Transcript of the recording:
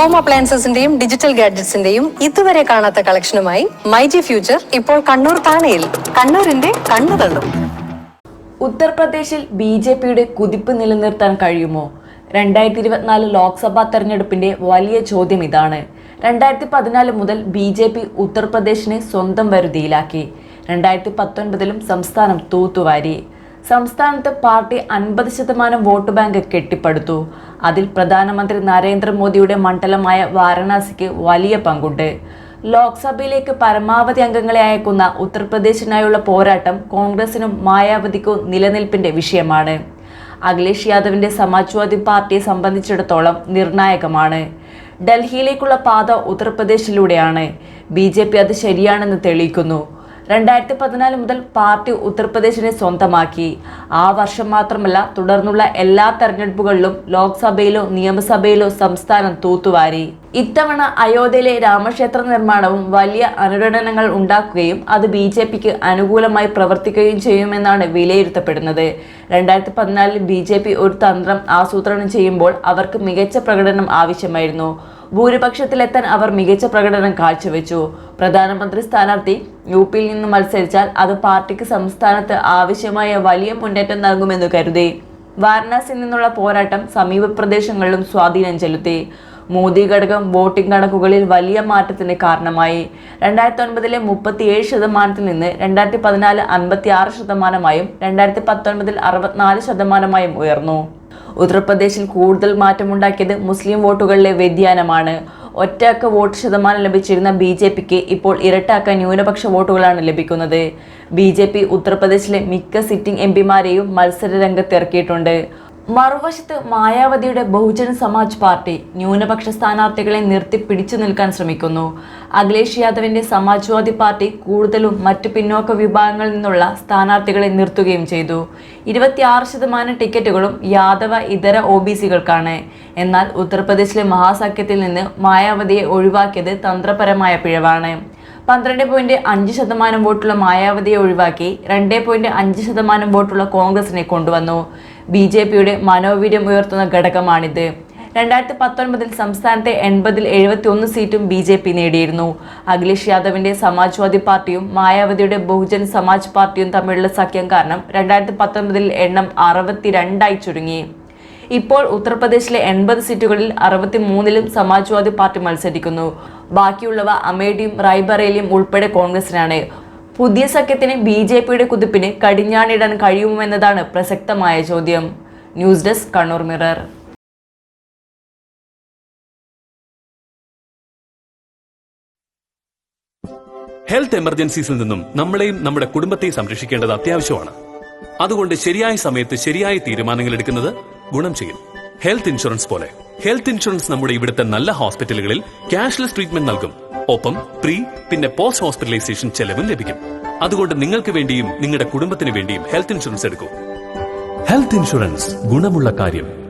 Home അപ്ലയൻസസിന്റെയും digital ഗാഡ്ജറ്റ്സിന്റെയും ഇതുവരെ കാണാത്ത കളക്ഷനുമായി myG future ഇപ്പോൾ കണ്ണൂർ താണയിൽ. കണ്ണൂരിന്റെ കണ്ണു തള്ളും. ഉത്തർപ്രദേശിൽ ബി ജെ പിയുടെ കുതിപ്പ് നിലനിർത്താൻ കഴിയുമോ? രണ്ടായിരത്തി ഇരുപത്തിനാല് ലോക്സഭാ തെരഞ്ഞെടുപ്പിന്റെ വലിയ ചോദ്യം ഇതാണ്. രണ്ടായിരത്തി പതിനാല് മുതൽ ബി ജെ പി ഉത്തർപ്രദേശിനെ സ്വന്തം വരുതിയിലാക്കി. രണ്ടായിരത്തി പത്തൊൻപതിലും സംസ്ഥാനം തൂത്തുവാരി. സംസ്ഥാനത്ത് പാർട്ടി അൻപത് ശതമാനം വോട്ട് ബാങ്ക് കെട്ടിപ്പടുത്തു. അതിൽ പ്രധാനമന്ത്രി നരേന്ദ്രമോദിയുടെ മണ്ഡലമായ വാരണാസിക്ക് വലിയ പങ്കുണ്ട്. ലോക്സഭയിലേക്ക് പരമാവധി അംഗങ്ങളെ അയക്കുന്ന ഉത്തർപ്രദേശിനായുള്ള പോരാട്ടം കോൺഗ്രസിനും മായാവതിക്കും നിലനിൽപ്പിന്റെ വിഷയമാണ്. അഖിലേഷ് യാദവിന്റെ സമാജ്വാദി പാർട്ടിയെ സംബന്ധിച്ചിടത്തോളം നിർണായകമാണ്. ഡൽഹിയിലേക്കുള്ള പാത ഉത്തർപ്രദേശിലൂടെയാണ്. ബി ജെ പി അത് ശരിയാണെന്ന് തെളിയിക്കുന്നു. രണ്ടായിരത്തി പതിനാല് മുതൽ പാർട്ടി ഉത്തർപ്രദേശിനെ സ്വന്തമാക്കി. ആ വർഷം മാത്രമല്ല തുടർന്നുള്ള എല്ലാ തെരഞ്ഞെടുപ്പുകളിലും ലോക്സഭയിലോ നിയമസഭയിലോ സംസ്ഥാനം തൂത്തുവാരി. ഇത്തവണ അയോധ്യയിലെ രാമക്ഷേത്ര നിർമ്മാണവും വലിയ അനുരണനങ്ങൾ ഉണ്ടാക്കുകയും അത് ബി ജെ പിക്ക് അനുകൂലമായി പ്രവർത്തിക്കുകയും ചെയ്യുമെന്നാണ് വിലയിരുത്തപ്പെടുന്നത്. രണ്ടായിരത്തി പതിനാലിൽ ബി ജെ പി ഒരു തന്ത്രം ആസൂത്രണം ചെയ്യുമ്പോൾ അവർക്ക് മികച്ച പ്രകടനം ആവശ്യമായിരുന്നു. ഭൂരിപക്ഷത്തിലെത്താൻ അവർ മികച്ച പ്രകടനം കാഴ്ചവെച്ചു. പ്രധാനമന്ത്രി സ്ഥാനാർത്ഥി യു പിയിൽ നിന്ന് മത്സരിച്ചാൽ അത് പാർട്ടിക്ക് സംസ്ഥാനത്ത് ആവശ്യമായ വലിയ മുന്നേറ്റം നൽകുമെന്ന് കരുതി. വാരണാസിയിൽ നിന്നുള്ള പോരാട്ടം സമീപ പ്രദേശങ്ങളിലും സ്വാധീനം ചെലുത്തി. മോദി ഘടകം വോട്ടിംഗ് കണക്കുകളിൽ വലിയ മാറ്റത്തിന് കാരണമായി. രണ്ടായിരത്തി ഒൻപതിലെ മുപ്പത്തിയേഴ് ശതമാനത്തിൽ നിന്ന് രണ്ടായിരത്തി പതിനാല് അൻപത്തി ആറ് ശതമാനമായും രണ്ടായിരത്തി പത്തൊൻപതിൽ അറുപത്തിനാല് ശതമാനമായും ഉയർന്നു. ഉത്തർപ്രദേശിൽ കൂടുതൽ മാറ്റമുണ്ടാക്കിയത് മുസ്ലിം വോട്ടുകളിലെ വ്യതിയാനമാണ്. ഒറ്റക്ക വോട്ട് ശതമാനം ലഭിച്ചിരുന്ന ബി ജെ പിക്ക് ഇപ്പോൾ ഇരട്ടാക്ക ന്യൂനപക്ഷ വോട്ടുകളാണ് ലഭിക്കുന്നത്. ബി ജെ പി ഉത്തർപ്രദേശിലെ മിക്ക സിറ്റിംഗ് എം പിമാരെയും മത്സര രംഗത്തിറക്കിയിട്ടുണ്ട് മറുവശത്ത് മായാവതിയുടെ ബഹുജൻ സമാജ് പാർട്ടി ന്യൂനപക്ഷ സ്ഥാനാർത്ഥികളെ നിർത്തി പിടിച്ചു നിൽക്കാൻ ശ്രമിക്കുന്നു. അഖിലേഷ് യാദവിന്റെ സമാജ്വാദി പാർട്ടി കൂടുതലും മറ്റ് പിന്നോക്ക വിഭാഗങ്ങളിൽ നിന്നുള്ള സ്ഥാനാർത്ഥികളെ നിർത്തുകയും ചെയ്തു. ഇരുപത്തിയാറ് ശതമാനം ടിക്കറ്റുകളും യാദവ ഇതര ഒ ബി സികൾക്കാണ്. എന്നാൽ ഉത്തർപ്രദേശിലെ മഹാസഖ്യത്തിൽ നിന്ന് മായാവതിയെ ഒഴിവാക്കിയത് തന്ത്രപരമായ പിഴവാണ്. പന്ത്രണ്ട് പോയിന്റ് അഞ്ച് ശതമാനം വോട്ടുള്ള മായാവതിയെ ഒഴിവാക്കി രണ്ട് പോയിന്റ് അഞ്ച് ശതമാനം വോട്ടുള്ള കോൺഗ്രസിനെ കൊണ്ടുവന്നു. ബി ജെ പിയുടെ മനോവീര്യം ഉയർത്തുന്ന ഘടകമാണിത്. രണ്ടായിരത്തി പത്തൊൻപതിൽ സംസ്ഥാനത്തെ എൺപതിൽ എഴുപത്തി ഒന്ന് സീറ്റും ബി ജെ പി നേടിയിരുന്നു. അഖിലേഷ് യാദവിന്റെ സമാജ്വാദി പാർട്ടിയും മായാവതിയുടെ ബഹുജൻ സമാജ് പാർട്ടിയും തമ്മിലുള്ള സഖ്യം കാരണം രണ്ടായിരത്തി പത്തൊൻപതിൽ എണ്ണം അറുപത്തിരണ്ടായി ചുരുങ്ങി. ഇപ്പോൾ ഉത്തർപ്രദേശിലെ എൺപത് സീറ്റുകളിൽ അറുപത്തി മൂന്നിലും സമാജ്വാദി പാർട്ടി മത്സരിക്കുന്നു. ബാക്കിയുള്ളവ അമേഠിയും റായ്ബറേലിയും ഉൾപ്പെടെ കോൺഗ്രസിനാണ്. പുതിയ സഖ്യത്തിന് ബി ജെ പിയുടെ കുതിപ്പിന് കടിഞ്ഞാണിടാൻ കഴിയുമെന്നതാണ് പ്രസക്തമായ ചോദ്യം. News desk Kannur mirror. Health എമർജൻസീസിൽ നിന്നും നമ്മളെയും നമ്മുടെ കുടുംബത്തെയും സംരക്ഷിക്കേണ്ടത് അത്യാവശ്യമാണ്. അതുകൊണ്ട് ശരിയായ സമയത്ത് ശരിയായ തീരുമാനങ്ങൾ എടുക്കുന്നത് ഗുണം ചെയ്യും. ഹെൽത്ത് ഇൻഷുറൻസ് പോലെ. ഹെൽത്ത് ഇൻഷുറൻസ് നമ്മുടെ ഇവിടുത്തെ നല്ല ഹോസ്പിറ്റലുകളിൽ ക്യാഷ്ലെസ് ട്രീറ്റ്മെന്റ് നൽകും. ഒപ്പം പ്രീ പിന്നെ പോസ്റ്റ് ഹോസ്പിറ്റലൈസേഷൻ ചെലവും ലഭിക്കും. അതുകൊണ്ട് നിങ്ങൾക്ക് വേണ്ടിയും നിങ്ങളുടെ കുടുംബത്തിന് വേണ്ടിയും ഹെൽത്ത് ഇൻഷുറൻസ് എടുക്കൂ. ഹെൽത്ത് ഇൻഷുറൻസ് ഗുണമുള്ള കാര്യം.